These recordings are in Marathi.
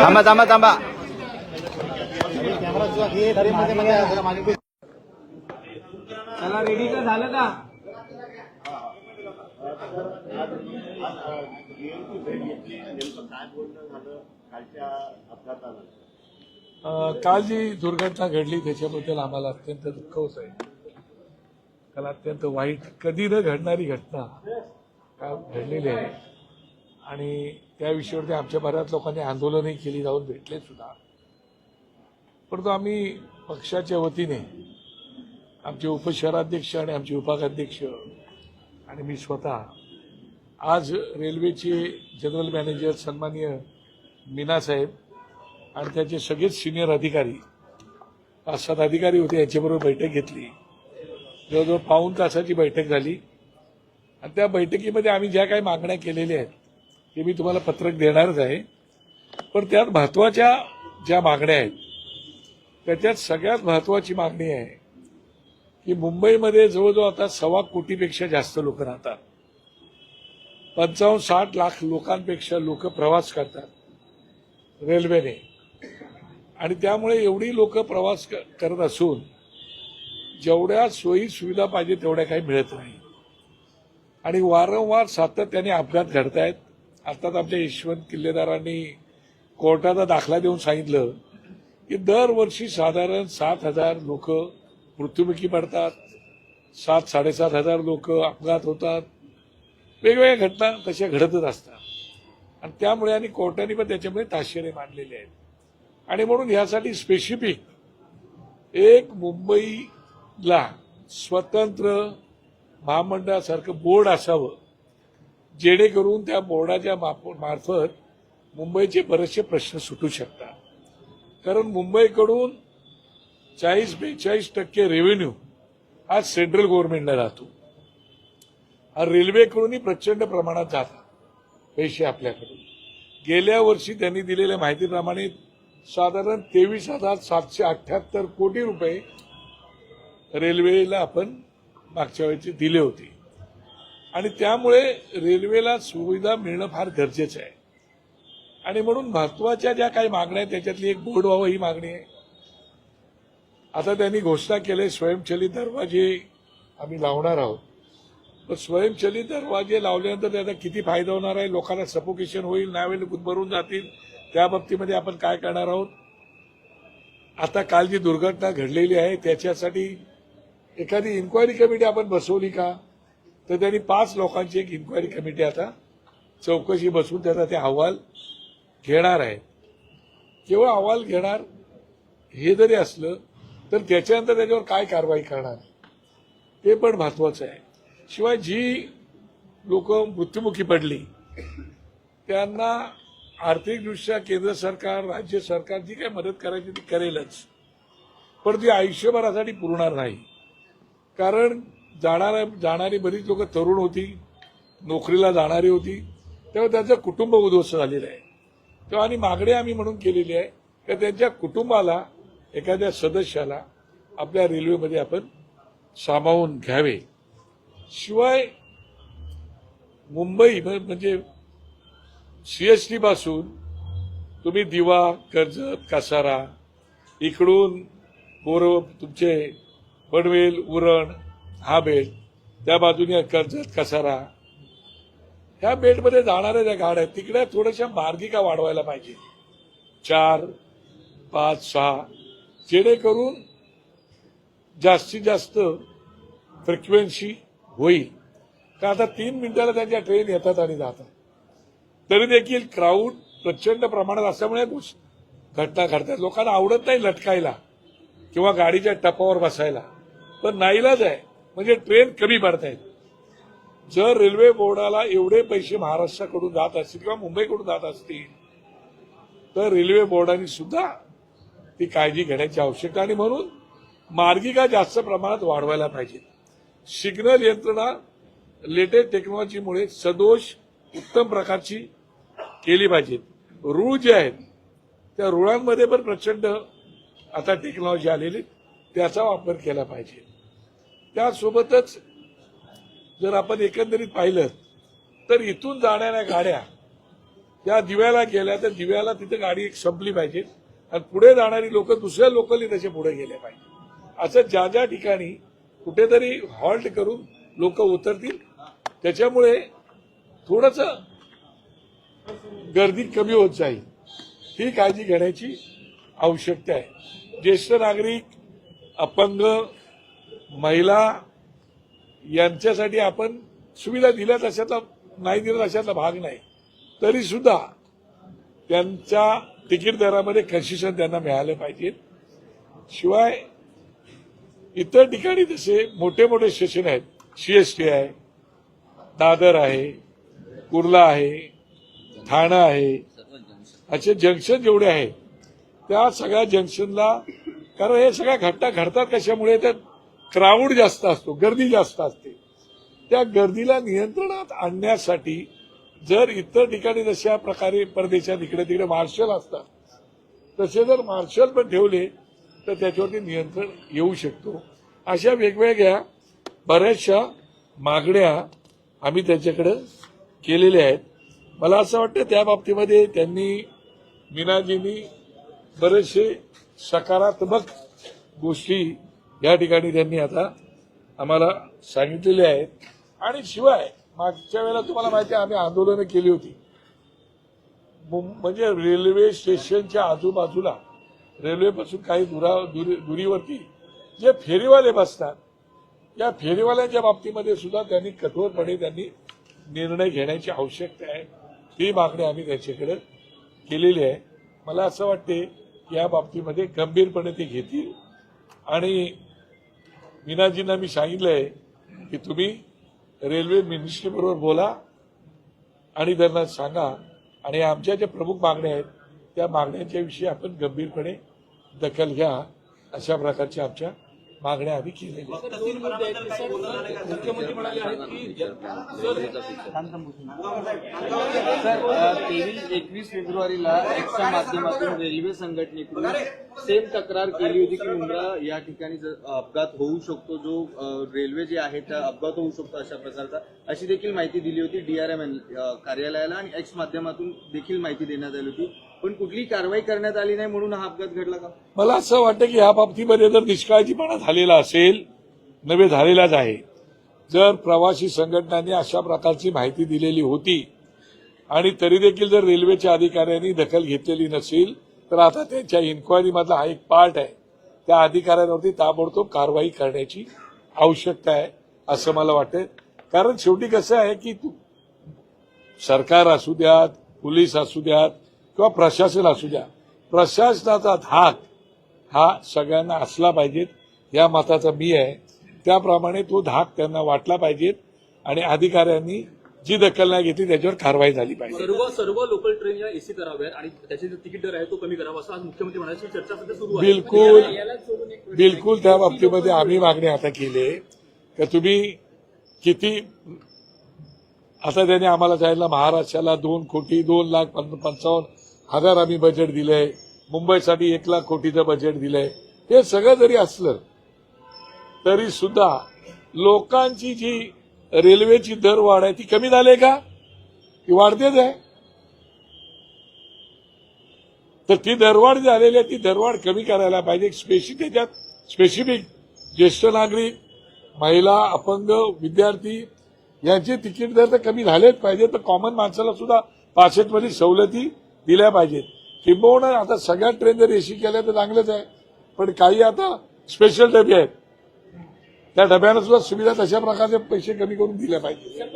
थांबा थांबा थांबा. चला रेडी का झालं का काल जी दुर्घटना घडली त्याच्याबद्दल आम्हाला अत्यंत दुःख होत आहे. काल अत्यंत वाईट कधी न घडणारी घटना काल घडलेली आहे. आणि त्या विषयावरती आमच्या बऱ्याच लोकांनी आंदोलनही केली जाऊन भेटले सुद्धा. परंतु आम्ही पक्षाच्या वतीने आमचे उपशहराध्यक्ष आणि आमचे विभागाध्यक्ष आणि मी स्वतः आज रेल्वेचे जनरल मॅनेजर सन्माननीय मीना साहेब आणि त्याचे सगळेच सिनियर अधिकारी पाच सात अधिकारी होते यांच्याबरोबर बैठक घेतली. जवळजवळ पाऊण तासाची बैठक झाली. आणि त्या बैठकीमध्ये आम्ही ज्या काही मागण्या केलेल्या आहेत हे मी तुम्हाला पत्रक देणारच आहे. पण त्यात महत्त्वाच्या ज्या मागण्या आहेत त्याच्यात सगळ्यात महत्वाची मागणी आहे की मुंबईमध्ये जवळजवळ आता सव्वा कोटीपेक्षा जास्त लोक राहतात. पंचावन्न साठ लाख लोकांपेक्षा लोक प्रवास करतात रेल्वेने. आणि त्यामुळे एवढी लोक प्रवास क- करत असून जेवढ्या सोयी सुविधा पाहिजे तेवढ्या काही मिळत नाही. आणि वारंवार सातत्याने अपघात घडत अर्थात आमच्या यशवंत किल्लेदारांनी कोर्टाचा दाखला देऊन सांगितलं की दरवर्षी साधारण सात हजार लोक मृत्युमुखी पडतात. सात साडेसात हजार लोक अपघात होतात. वेगवेगळ्या घटना तशा घडतच असतात. आणि त्यामुळे आणि कोर्टाने पण त्याच्यामुळे ताशेरे मांडलेले आहेत. आणि म्हणून ह्यासाठी स्पेसिफिक एक मुंबईला स्वतंत्र महामंडळासारखं बोर्ड असावं. जेणेकरून त्या बोर्डाच्या मार्फत मुंबईचे बरेचसे प्रश्न सुटू शकतात. कारण मुंबईकडून चाळीस बेचाळीस टक्के रेव्हेन्यू हा सेंट्रल गव्हर्नमेंटला राहतो. हा रेल्वेकडूनही प्रचंड प्रमाणात जातात पैसे आपल्याकडून. गेल्या वर्षी त्यांनी दिलेल्या माहितीप्रमाणे साधारण तेवीस हजार सातशे अठ्ठ्याहत्तर कोटी रुपये रेल्वेला आपण मागच्या वेळेचे दिले होते. आणि त्यामुळे रेल्वेला सुविधा मिळणं फार गरजेचं आहे. आणि म्हणून महत्त्वाच्या ज्या काही मागण्या आहेत त्याच्यातली एक बोर्ड व्हावं ही मागणी आहे. आता त्यांनी घोषणा केली स्वयंचलित दरवाजे आम्ही लावणार आहोत. पण स्वयंचलित दरवाजे लावल्यानंतर त्याचा किती फायदा होणार आहे? लोकांना सफोकेशन होईल नावेल भरून जातील. त्या बाबतीमध्ये आपण काय करणार आहोत? आता काल जी दुर्घटना घडलेली आहे त्याच्यासाठी एखादी इन्क्वायरी कमिटी आपण बसवली का? तर त्यांनी पाच लोकांची एक इन्क्वायरी कमिटी आता चौकशी बसून त्याचा ते अहवाल घेणार आहे केवळ अहवाल घेणार हे जरी असलं तर त्याच्यानंतर त्याच्यावर काय कारवाई करणार? ते पण महत्वाचं आहे. शिवाय जी लोक मृत्युमुखी पडली त्यांना आर्थिकदृष्ट्या केंद्र सरकार राज्य सरकार जी काही मदत करायची ती करेलच. पण ती आयुष्यभरासाठी पुरणार नाही. कारण जाणार जाणारी बरीच लोक तरुण होती नोकरीला जाणारी होती तेव्हा त्यांचं कुटुंब उद्ध्वस्त झालेलं आहे. तेव्हा आणि मागणी आम्ही म्हणून केलेली आहे की त्यांच्या कुटुंबाला एखाद्या सदस्याला आपल्या रेल्वेमध्ये आपण सामावून घ्यावे. शिवाय मुंबई म्हणजे सीएसटी पासून तुम्ही दिवा कर्जत कसारा इकडून गोरव तुमचे पनवेल उरण हा बेल्ट त्या बाजूने कर्जत कसारा. ह्या बेल्टमध्ये जाणाऱ्या ज्या गाड्या आहेत तिकडे थोड्याशा मार्गिका वाढवायला पाहिजे. चार पाच सहा. जेणेकरून जास्तीत जास्त फ्रिक्वेन्सी होईल. का आता तीन मिनिटाला त्यांच्या ट्रेन येतात आणि जातात. तरी देखील क्राऊड प्रचंड प्रमाणात असल्यामुळे घटना घडतात. लोकांना आवडत नाही लटकायला किंवा गाडीच्या टपावर बसायला. पण नाईलाज आहे. म्हणजे ट्रेन कमी पडतायत जर रेल्वे बोर्डाला एवढे पैसे महाराष्ट्राकडून जात असतील किंवा मुंबईकडून जात असतील तर रेल्वे बोर्डाने सुद्धा ती काळजी घेण्याची आवश्यकता आणि म्हणून मार्गिका जास्त प्रमाणात वाढवायला पाहिजे. सिग्नल यंत्रणा लेटेस्ट टेक्नॉलॉजीमुळे सदोष उत्तम प्रकारची केली पाहिजेत रूळ जे आहेत त्या रुळांमध्ये पण प्रचंड आता टेक्नॉलॉजी आलेली त्याचा वापर केला पाहिजे. त्यासोबतच जर आपण एकंदरीत पाहिलं तर इथून जाणाऱ्या गाड्या त्या दिव्याला गेल्या तर दिव्याला तिथे गाडी एक संपली पाहिजे. आणि पुढे जाणारी लोक दुसऱ्या लोकली तसे पुढे गेले पाहिजे. असं ज्या ज्या ठिकाणी कुठेतरी हॉल्ट करून लोक उतरतील त्याच्यामुळे थोडस गर्दी कमी होत जाईल. ही काळजी घेण्याची आवश्यकता आहे. ज्येष्ठ नागरिक अपंग महिला यांच्यासाठी आपण सुविधा दिल्या अशातला नाही दिल्या अशातला भाग नाही. तरी सुद्धा त्यांच्या तिकीट दरामध्ये कन्सेशन त्यांना मिळालं पाहिजे. शिवाय इतर ठिकाणी जसे मोठे मोठे स्टेशन आहेत सीएसटी आहे दादर आहे कुर्ला आहे ठाणा आहे असे जंक्शन जेवढे आहेत त्या सगळ्या जंक्शनला कारण हे सगळ्या घटना घडतात कशामुळे? तर क्राऊड जास्त असतो गर्दी जास्त असते. त्या गर्दीला नियंत्रणात आणण्यासाठी जर इतर ठिकाणी जशा प्रकारे परदेशात इकडे तिकडे मार्शल असतात तसे जर मार्शल पण ठेवले तर त्याच्यावरती नियंत्रण येऊ शकतो. अशा वेगवेगळ्या बऱ्याचशा मागण्या आम्ही त्याच्याकडे केलेल्या आहेत. मला असं वाटतं त्या बाबतीमध्ये त्यांनी मीनाजींनी बरेचसे सकारात्मक गोष्टी या ठिकाणी त्यांनी आता आम्हाला सांगितलेले आहेत. आणि शिवाय मागच्या वेळेला तुम्हाला माहिती आहे आम्ही आंदोलनं केली होती. मुं- म्हणजे रेल्वे स्टेशनच्या आजूबाजूला रेल्वेपासून काही दुरा दुरी दुरीवरती जे फेरीवाले बसतात या फेरीवाल्यांच्या बाबतीमध्ये सुद्धा त्यांनी कठोरपणे त्यांनी निर्णय घेण्याची आवश्यकता आहे. ही मागणी आम्ही त्यांच्याकडे केलेली आहे. मला असं वाटते की या बाबतीमध्ये गंभीरपणे ते घेतील. आणि मीनाजींना मी सांगितलंय की तुम्ही रेल्वे मिनिस्ट्री बरोबर बोला आणि त्यांना सांगा. आणि आमच्या ज्या प्रमुख मागण्या आहेत त्या मागण्यांच्या विषयी आपण गंभीरपणे दखल घ्या अशा प्रकारच्या आमच्या मागण्या आम्ही केलेल्या मुख्यमंत्री म्हणाले आहेत की सर तेवीस एकवीस फेब्रुवारीला एक्सच्या माध्यमातून रेल्वे संघटनेकडून सेम तक्रार केली होती की मुंब्रा या ठिकाणी जर अपघात होऊ शकतो जो रेल्वे जे आहे त्या अपघात होऊ शकतो अशा प्रकारचा. अशी देखील माहिती दिली होती डीआरएम कार्यालयाला आणि एक्स माध्यमातून देखील माहिती देण्यात आली होती. पण कुठली कारवाई करण्यात आली नाही म्हणून हा अपघात घडला का? मला असं वाटतं की ह्या बाबतीमध्ये जर निष्काळजीपणा झालेला असेल नव्हे झालेलाच आहे जर प्रवासी संघटनांनी अशा प्रकारची माहिती दिलेली होती आणि तरी देखील जर रेल्वेच्या अधिकाऱ्यांनी दखल घेतलेली नसेल तर आता त्यांच्या इन्क्वायरीमधला हा एक पार्ट आहे. त्या अधिकाऱ्यांवरती ताबडतोब कारवाई करण्याची आवश्यकता आहे असं मला वाटतं कारण शेवटी कसं आहे की तू सरकार असू द्यात पोलीस असू द्यात किंवा प्रशासन असू द्या. प्रशासनाचा धाक हा सगळ्यांना असला पाहिजेत. या मताचा मी आहे. त्याप्रमाणे तो धाक त्यांना वाटला पाहिजेत आणि अधिकाऱ्यांनी जी दखल नाही घेतली त्याच्यावर कारवाई झाली पाहिजे. सर्व सर्व लोकल ट्रेन या एसी कराव्यात आणि त्याचे जो तिकीट दर आहे तो कमी करावा असं आज मुख्यमंत्री म्हणाले. चर्चा सध्या सुरू आहे. बिलकुल बिलकुल त्या बाबतीमध्ये आम्ही मागणी आता केली आहे. का तुम्ही किती आता त्यांनी आम्हाला सांगितलं महाराष्ट्राला दोन कोटी दोन लाख पंचावन्न हजार आम्ही बजेट दिलंय. मुंबईसाठी एक लाख कोटीचं बजेट दिलंय. हे सगळं जरी असलं तरी सुद्धा लोकांची जी रेल्वेची दरवाढ आहे ती कमी झाली का? ती वाढतेच आहे. तर ती दरवाढ झालेली आहे ती दरवाढ कमी करायला पाहिजे. स्पेशि त्याच्यात स्पेसिफिक ज्येष्ठ नागरिक महिला अपंग विद्यार्थी यांचे तिकीट दर तर कमी झालेच पाहिजे. तर कॉमन माणसाला सुद्धा पासेटमध्ये सवलती दिल्या पाहिजेत. किंबहुना आता सगळ्या ट्रेन जर एसी केल्या तर चांगलंच आहे. पण काही आता स्पेशल डबे आहेत. त्या डब्यानं सुद्धा सुविधा तशा प्रकारचे पैसे कमी करून दिल्या पाहिजे आहे.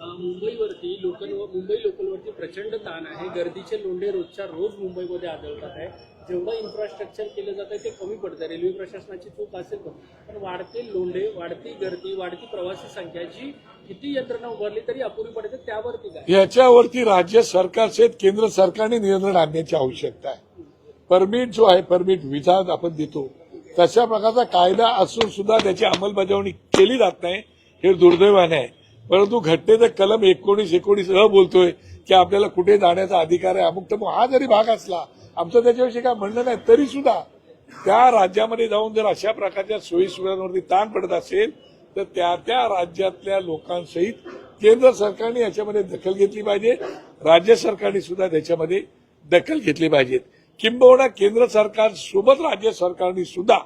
मुंबईवरती लोकल मुंबई लोकलवरती प्रचंड ताण आहे. गर्दीचे लोंढे रोजच्या रोज मुंबईमध्ये आढळतात आहे. जेवढं इन्फ्रास्ट्रक्चर केलं जात आहे ते कमी पडतं रेल्वे प्रशासनाची चूक असेल पण पण वाढते लोंढे वाढती गर्दी वाढती प्रवासी संख्या जी किती यंत्रणा उभारली तरी अपुरी पडते त्यावरती काय याच्यावरती राज्य सरकार केंद्र सरकारने नियंत्रण आणण्याची आवश्यकता आहे. परमिट जो आहे परमिट विजा आपण देतो. तशा प्रकारचा कायदा असून सुद्धा त्याची अंमलबजावणी केली जात नाही हे दुर्दैवाने आहे. परंतु घटनेचं कलम एकोणीस एकोणीस अ बोलतोय की आपल्याला कुठे जाण्याचा अधिकार आहे. अमुक तमुक हा जरी भाग असला आमचं त्याच्याविषयी काय म्हणणं नाही तरी सुद्धा त्या राज्यामध्ये जाऊन जर अशा प्रकारच्या सोयी सुविधांवरती ताण पडत असेल तर त्या त्या राज्यातल्या लोकांसहित केंद्र सरकारने याच्यामध्ये दखल घेतली पाहिजे. राज्य सरकारने सुद्धा त्याच्यामध्ये दखल घेतली पाहिजे किंबहुना केंद्र सरकार सोबत राज्य सरकारने सुद्धा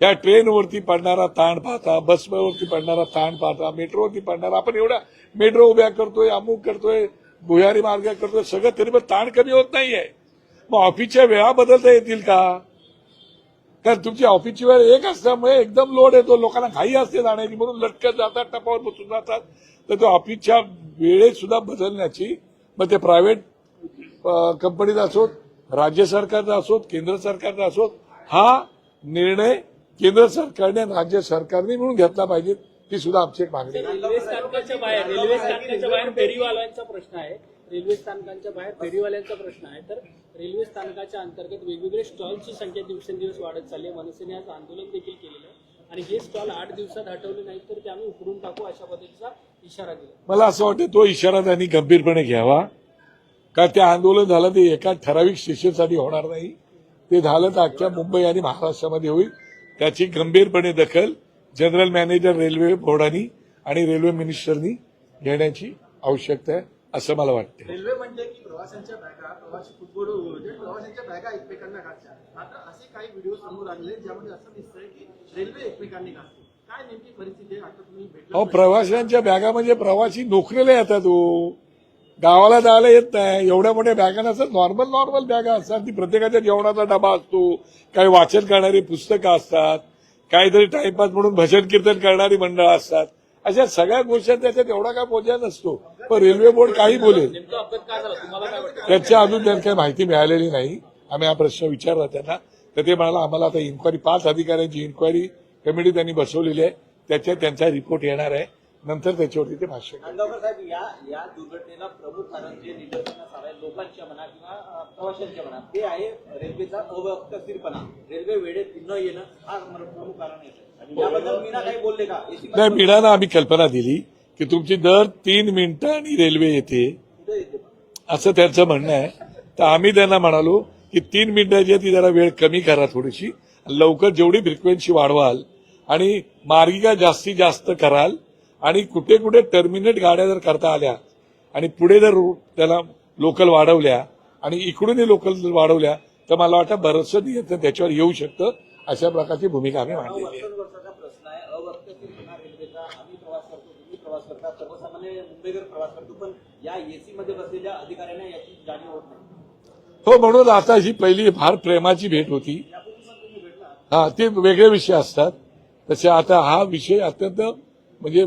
या ट्रेनवरती पडणारा ताण पाहता बसवरती पडणारा ताण पाहता मेट्रोवरती पडणारा आपण एवढा मेट्रो उभ्या करतोय अमुक करतोय भुयारी मार्ग करतोय सगळं तरी पण ताण कमी होत नाहीये. मग ऑफिसच्या वेळा बदलता येतील का? कारण तुमची ऑफिसची वेळ एक असल्यामुळे एकदम लोड येतो लोकांना घाई असते जाण्याची म्हणून लटकत जातात टपावर बसून जातात. तर तो ऑफिसच्या वेळेत सुद्धा बदलण्याची मग ते प्रायव्हेट कंपनीचा असोत राज्य सरकारचा असोत केंद्र सरकारचा असोत हा निर्णय केंद्र सरकारने राज्य सरकारने मिळून घेतला पाहिजे ती सुद्धा आमची एक मागणी आहे. रेल्वे स्थानकाच्या बाहेर रेल्वे स्थानकाच्या बाहेर फेरीवाल्यांचा प्रश्न आहे. रेल्वे स्थानकांच्या बाहेर फेरीवाल्यांचा प्रश्न आहे. तर रेल्वे स्थानकाच्या अंतर्गत वेगवेगळे स्टॉलची संख्या दिवसेंदिवस वाढत चालली आहे. मनसेने आज आंदोलन देखील केलेलं आहे. आणि हे स्टॉल आठ दिवसात हटवले नाहीत तर ते आम्ही उकडून टाकू अशा पद्धतीचा इशारा दिला. मला असं वाटतं तो इशारा त्यांनी गंभीरपणे घ्यावा. का ते आंदोलन झालं ते एका ठराविक स्टेशनसाठी होणार नाही. ते झालं तर अख्ख्या मुंबई आणि महाराष्ट्रामध्ये होईल. त्याची गंभीरपणे दखल जनरल मॅनेजर रेल्वे बोर्डानी आणि रेल्वे मिनिस्टरनी घेण्याची आवश्यकता आहे असं मला वाटतं रेल्वे म्हणते की प्रवाशांच्या बॅगा प्रवासी फुटबॉल म्हणजे प्रवाशांच्या बॅगा एकमेकांना घालतात. मात्र असे काही व्हिडिओ समोर आले ज्यामध्ये असं दिसतंय की रेल्वे एकमेकांनी घालते. काय नेमकी परिस्थिती आहे? आता तुम्ही अहो प्रवाशांच्या बॅगा म्हणजे प्रवासी नोकरीला येतात हो. गावाला जायला येत नाही. एवढ्या मोठ्या बॅगा नसतात. नॉर्मल नॉर्मल बॅगा असतात. ती प्रत्येकाच्या जेवणाचा डबा असतो. काही वाचन करणारी पुस्तकं असतात. काहीतरी टाइमपास म्हणून भजन कीर्तन करणारी मंडळं असतात. अशा सगळ्या गोष्टी त्याच्यात एवढा काय बोजा नसतो. पण रेल्वे बोर्ड काही बोलेल. त्याच्या अजून त्यांना काही माहिती मिळालेली नाही. आम्ही हा प्रश्न विचारला त्यांना. तर ते म्हणाला आम्हाला आता इन्क्वायरी पाच अधिकाऱ्यांची इन्क्वायरी कमिटी त्यांनी बसवलेली आहे. त्याच्यात त्यांचा रिपोर्ट येणार आहे. नंतर त्याच्यावरती ते भाष्य साहेब या या दुर्घटनेला प्रमुख कारण जे निदर्शनास आलंय लोकांच्या म्हणा किंवा प्रवाशांच्या म्हणा ते आहे रेल्वेचा रेल्वे वेळेत न येणं हा प्रमुख कारण आहे. आणि याबद्दल मीना काही बोलले का? एसी नाही मीनानं आम्ही कल्पना दिली की तुमची दर तीन मिनिटांनी रेल्वे येते. येते? असं त्यांचं म्हणणं आहे. तर आम्ही त्यांना म्हणालो की तीन मिनिटाची ती जरा वेळ कमी करा थोडीशी. लवकर जेवढी फ्रिक्वेन्सी वाढवाल आणि मार्गिका जास्तीत जास्त कराल आणि कुठे कुठे टर्मिनेट गाड्या जर करता आल्या आणि पुढे जर त्याला लोकल वाढवल्या आणि इकडूनही लोकल वाढवल्या तर मला वाटतं बरंचसं नियंत्रण त्याच्यावर येऊ शकतं. अशा प्रकारची भूमिका आम्ही मांडलेली आहे. हो म्हणून आता ही पहिली फार प्रेमाची भेट होती. हा ते वेगळे विषय असतात. तसे आता हा विषय अत्यंत म्हणजे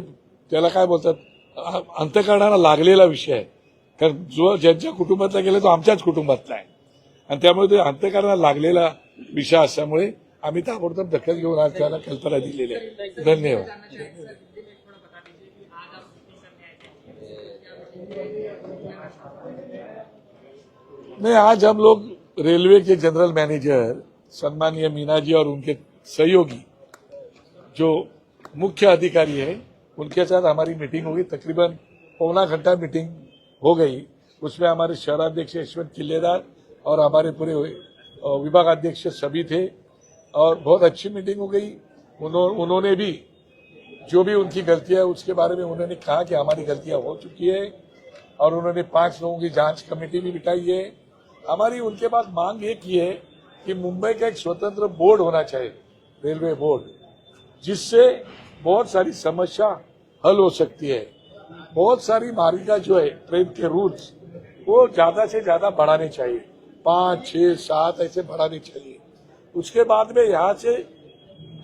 त्याला काय बोलतात? अंतकरणाला लागलेला विषय आहे. कारण जो ज्यांच्या कुटुंबातला गेला तो आमच्याच कुटुंबातला आहे. आणि त्यामुळे तो अंतकरणाला लागलेला विषय असल्यामुळे आम्ही ताबडतोब दखल घेऊन आज त्याला कल्पना दिलेली आहे. धन्यवाद. नहीं आज हम लोग रेलवे के जनरल मैनेजर सम्मानीय मीना जी और उनके सहयोगी जो मुख्य अधिकारी है उनके साथ हमारी मीटिंग होगी तकरीबन पौना घंटा मीटिंग हो गई। उसमें हमारे शहराध्यक्ष यशवंत किलेदार और हमारे पूरे अ, विभागाध्यक्ष सभी थे और बहुत अच्छी मीटिंग हो गई। उन्हों, उन्होंने भी जो भी उनकी गलतियाँ उसके बारे में उन्होंने कहा कि हमारी गलतियाँ हो चुकी है और उन्होंने पाँच लोगों की जाँच कमेटी भी बिठाई है। हमारी उनके पास मांग एक ही है कि मुंबई का एक स्वतंत्र बोर्ड होना चाहिए रेलवे बोर्ड जिससे बहुत सारी समस्या हल हो सकती है। बहुत सारी मार्गिका जो है ट्रेन के रूट्स, वो ज़्यादा से ज़्यादा बढ़ाने चाहिए। पाँच, छह, सात ऐसे बढ़ाने चाहिए। उसके बाद में यहाँ से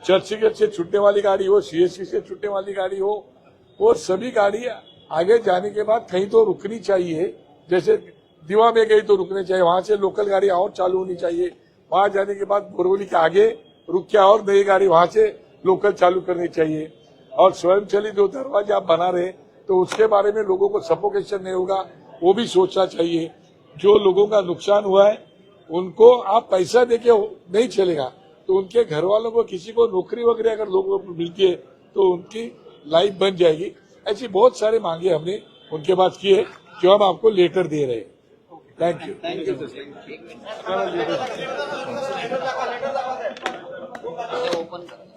चर्चगेट से छूटने वाली गाड़ी हो सीएससी से छूटने वाली गाड़ी हो, वो सभी गाड़ी आगे जाने के बाद कहीं तो रुकनी चाहिए। जैसे दीवा में गई तो रुकनी चाहिए, वहाँ से लोकल गाड़ी और चालू होनी चाहिए। वहाँ जाने के बाद बोरवली के आगे रुक के और नई गाड़ी वहाँ से लोकल चालू करनी चाहिए। और स्वयं चलित जो दरवाजे आप बना रहे तो उसके बारे में लोगों को सफोकेशन नहीं होगा वो भी सोचना चाहिए। जो लोगों का नुकसान हुआ है उनको आप पैसा देके नहीं चलेगा। तो उनके घर वालों को किसी को नौकरी वगैरह अगर लोगों को मिलती है तो उनकी लाइफ बन जाएगी। ऐसी बहुत सारी मांगे हमने उनके पास की है जो हम आपको लेटर दे रहे हैं। थैंक यू सर या